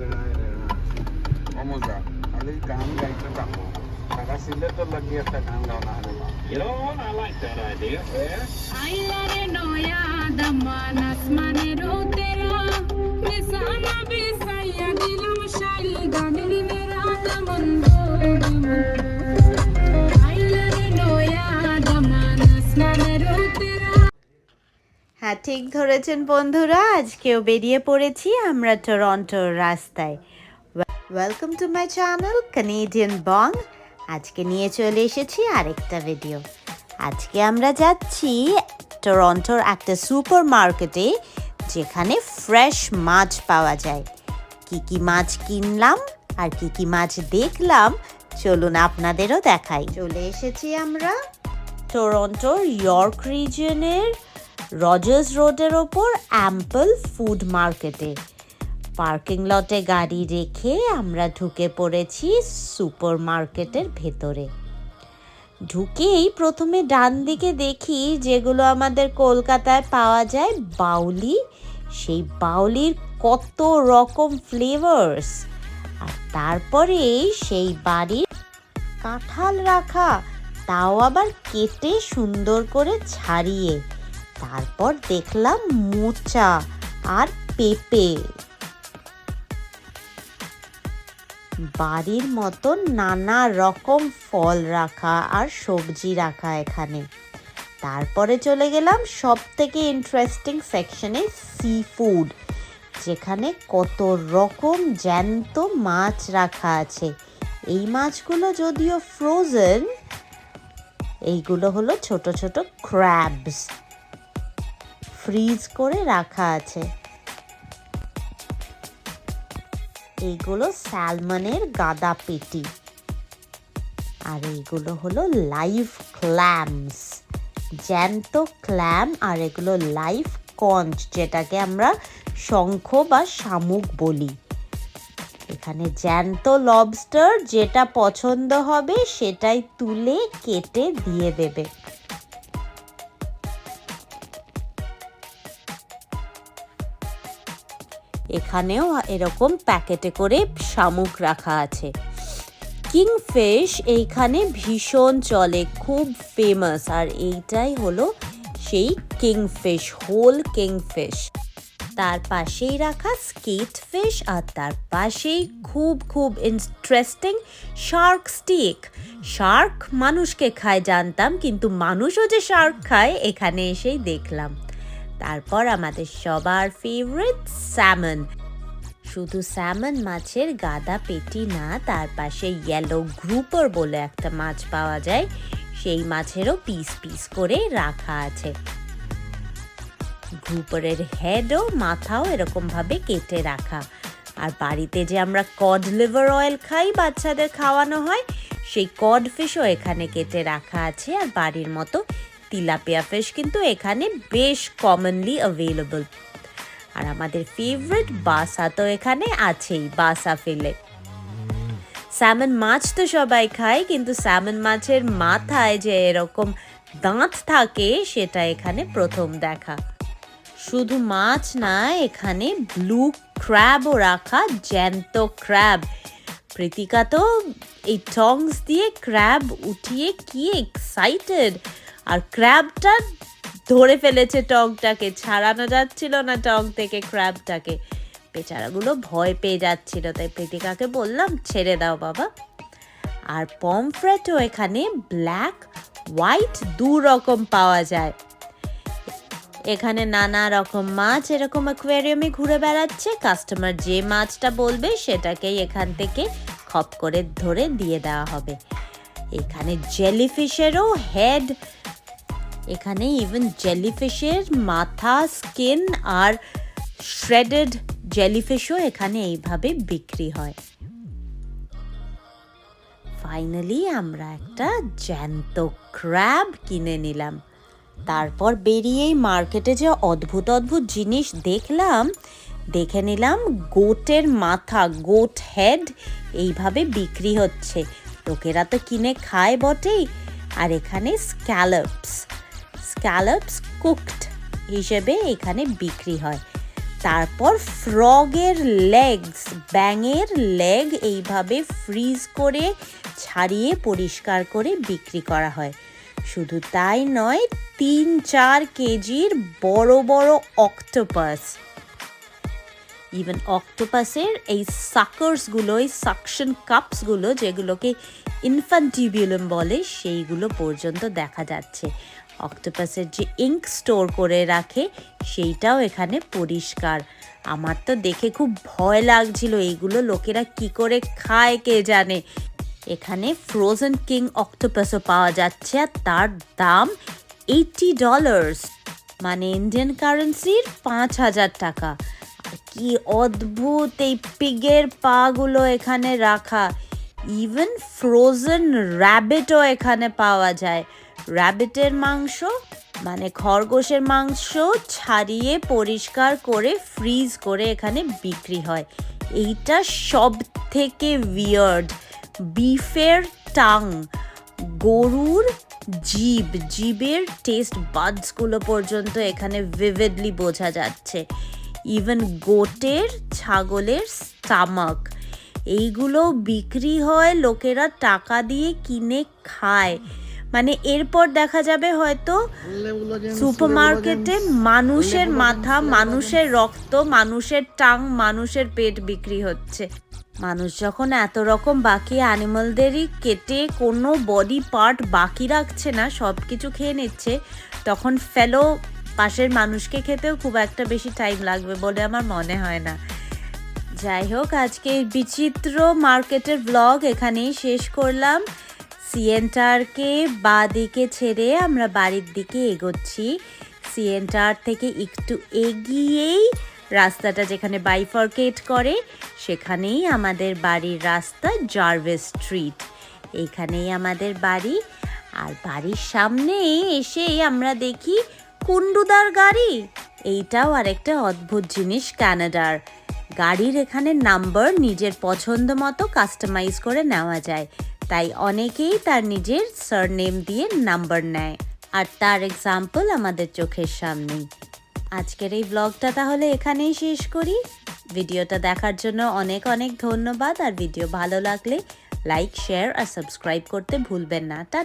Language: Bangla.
রে রে অমজা খালি গান গাইতে থাকো টাকা ছিলে লাগিয়ে একটা গান গাও না হলে You know what? I like that idea. Yeah. ঠিক ধরেছেন বন্ধুরা, আজকেও বেরিয়ে পড়েছি আমরা টরন্টোর রাস্তায়। Welcome to my channel Canadian Bong আজকে নিয়ে চলে এসেছি আরেকটা ভিডিও আজকে আমরা যাচ্ছি টরন্টোর একটা সুপার মার্কেটে যেখানে ফ্রেশ মাছ পাওয়া যায়। কি কি মাছ কিনলাম আর কি কি মাছ দেখলাম, চলুন আপনাদেরও দেখাই। চলে এসেছি আমরা টরন্টোর ইয়র্ক রিজনের রজার্স রোডের ওপর অ্যাম্পল ফুড মার্কেটে পার্কিং লটে গাড়ি রেখে আমরা ঢুকে পড়েছি সুপার মার্কেটের ভেতরে। ঢুকেই প্রথমে ডান দিকে দেখি যেগুলো আমাদের কলকাতায় পাওয়া যায়, বাউলি। সেই বাউলির কত রকম ফ্লেভার্স আর তারপরে সেই বাড়ির কাঁঠাল রাখা, তাও আবার কেটে সুন্দর করে ছাড়িয়ে। তারপর দেখলাম মোচা আর পেঁপে। বাড়ির মতন নানা রকম ফল রাখা আর সবজি রাখা এখানে। তারপরে চলে গেলাম সব থেকে ইন্টারেস্টিং সেকশনে সি ফুড যেখানে কত রকম জ্যান্ত মাছ রাখা আছে। এই মাছগুলো যদিও ফ্রোজেন এইগুলো হলো ছোট ছোট ক্র্যাবস ফ্রিজ করে রাখা আছে। এইগুলো স্যালমনের গাদা পেটি। আর এইগুলো হলো লাইভ ক্ল্যামস জ্যান্ত ক্ল্যাম আর এগুলো লাইভ কঞ্চ, যেটাকে আমরা শঙ্খ বা শামুক বলি। এখানে জ্যান্ত লবস্টার যেটা পছন্দ হবে সেটাই তুলে কেটে দিয়ে দেবে। এখানেও এরকম প্যাকেটে করে শামুক রাখা আছে। কিংফিশ এইখানে ভীষণ চলে, খুব ফেমাস আর এইটাই হলো সেই কিংফিশ, হোল কিংফিশ। তার পাশেই রাখা স্কেট ফিশ আর তার পাশেই খুব খুব ইন্টারেস্টিং শার্ক স্টিক শার্ক মানুষকে খায়, জানতাম, কিন্তু মানুষও যে শার্ক খায়, এখানে এসেই দেখলাম। তারপর আমাদের সবার ফেভারিট স্যামন শুধু স্যামন মাছের গাদা পেটি না, তার পাশে ইয়েলো গ্রুপার বলে একটা মাছ পাওয়া যায়। সেই মাছেরও পিস পিস করে রাখা আছে। গ্রুপারের হেডও মাথাও এরকমভাবে কেটে রাখা। আর বাড়িতে যে আমরা কড লিভার অয়েল খাই, বাচ্চাদের খাওয়ানো হয়, সেই কড ফিশও এখানে কেটে রাখা আছে। আর বাড়ির মতো তিলাপিয়া ফিশ কিন্তু এখানে বেশ কমনলি অ্যাভেলেবল আর আমাদের ফেভারিট বাসা তো এখানে আছেই, বাসা ফিলে। স্যামন মাছ তো সবাই খায়, কিন্তু স্যামন মাছের মাথায় যে এরকম দাঁত থাকে, সেটা এখানে প্রথম দেখা। শুধু মাছ না, এখানে ব্লু ক্র্যাবও রাখা, জ্যান্ত ক্র্যাব প্রীতিকা তো এই টংস দিয়ে ক্র্যাব উঠিয়ে কি এক্সাইটেড আর ক্র্যাবটা ধরে ফেলেছে টংটাকে ছাড়ানো যাচ্ছিল না টং থেকে ক্র্যাবটাকে বেচারাগুলো ভয় পেয়ে যাচ্ছিল, তাই প্রীতিকাকে বললাম, ছেড়ে দাও বাবা। আর পমফ্রেটও এখানে ব্ল্যাক হোয়াইট দু রকম পাওয়া যায়। এখানে নানা রকম মাছ, এরকম অ্যাকোয়ারিয়ামে ঘুরে বেড়াচ্ছে। কাস্টমার যে মাছটা বলবে, সেটাকেই এখান থেকে খপ করে ধরে দিয়ে দেওয়া হবে। এখানে জেলিফিশেরও হেড এখানে ইভেন জেলিফিশের মাথা স্কিন আর শ্রেডেড জেলিফিশও এখানে এইভাবে বিক্রি হয়। ফাইনালি আমরা একটা জ্যান্ত ক্র্যাব কিনে নিলাম। তারপর বেরিয়েই মার্কেটে যে অদ্ভুত অদ্ভুত জিনিস দেখলাম, দেখে নিলাম গোটের মাথা গোট হেড এইভাবে বিক্রি হচ্ছে। লোকেরা তো কিনে খায় বটেই। আর এখানে স্ক্যালপস স্ক্যালপস কুকড হিসেবে এখানে বিক্রি হয়। তারপর ফ্রগের লেগস, ব্যাঙের লেগ এইভাবে ফ্রিজ করে ছাড়িয়ে পরিষ্কার করে বিক্রি করা হয়। শুধু তাই নয় তিন চার কেজির বড় বড় অক্টোপাস। ইভেন অক্টোপাসের এই সাকার্সগুলো এই সাকশন কাপসগুলো যেগুলোকে ইনফান্টিবিউলাম বলে, সেইগুলো পর্যন্ত দেখা যাচ্ছে। অক্টোপাসের যে ইঙ্ক স্টোর করে রাখে, সেইটাও এখানে পরিষ্কার। আমার তো দেখে খুব ভয় লাগছিল, এইগুলো লোকেরা কি করে খায় কে জানে? এখানে ফ্রোজেন কিং অক্টোপাসও পাওয়া যাচ্ছে, আর তার দাম এইটি ডলার্স মানে ইন্ডিয়ান কারেন্সির পাঁচ হাজার টাকা। কি অদ্ভুত এই পিগের পাগুলো এখানে রাখা। ইভেন ফ্রোজেন র্যাবিটও এখানে পাওয়া যায়। র্যাবিটের মাংস মানে খরগোশের মাংস ছাড়িয়ে পরিষ্কার করে ফ্রিজ করে এখানে বিক্রি হয়। এইটা সব থেকে উইয়ার্ড বিফের টাং, গরুর জীব, জীবের টেস্ট বাডসগুলো পর্যন্ত এখানে ভিভিডলি বোঝা যাচ্ছে। ইভেন গোটের ছাগলের স্টামাক এইগুলো বিক্রি হয়, লোকেরা টাকা দিয়ে কিনে খায়। মানে এরপর দেখা যাবে হয়তো সুপারমার্কেটে মানুষের মাথা, মানুষের রক্ত, মানুষের টাং, মানুষের পেট বিক্রি হচ্ছে। মানুষ যখন এত রকম বাকি অ্যানিমালদেরই কেটে কোনো বডি পার্ট বাকি রাখছে না সব কিছু খেয়ে নিচ্ছে, তখন ফেলো পাশের মানুষকে খেতেও খুব একটা বেশি টাইম লাগবে বলে আমার মনে হয় না। যাই হোক, আজকে বিচিত্র মার্কেটের ব্লগ এখানেই শেষ করলাম। সিএনটারকে বা দিকে ছেড়ে আমরা বাড়ির দিকে এগোচ্ছি। সিএনটার থেকে একটু এগিয়েই রাস্তাটা যেখানে বাইফার্কেট করে, সেখানেই আমাদের বাড়ির রাস্তা জার্ভেস স্ট্রিট। এইখানেই আমাদের বাড়ি। আর বাড়ির সামনে এসেই আমরা দেখি কুন্ডুদার গাড়ি। এইটাও আরেকটা অদ্ভুত জিনিস কানাডার। গাড়ির এখানে নাম্বার নিজের পছন্দ মতো কাস্টমাইজ করে নেওয়া যায়। তাই অনেকেই তার নিজের সারনেম দিয়ে নাম্বার নেয়। আর তার এক্সাম্পল আমাদের চোখের সামনে। আজকের এই ব্লগটা তাহলে এখানেই শেষ করি। ভিডিওটা দেখার জন্য অনেক অনেক ধন্যবাদ। আর ভিডিও ভালো লাগলে লাইক শেয়ার আর সাবস্ক্রাইব করতে ভুলবেন না। টা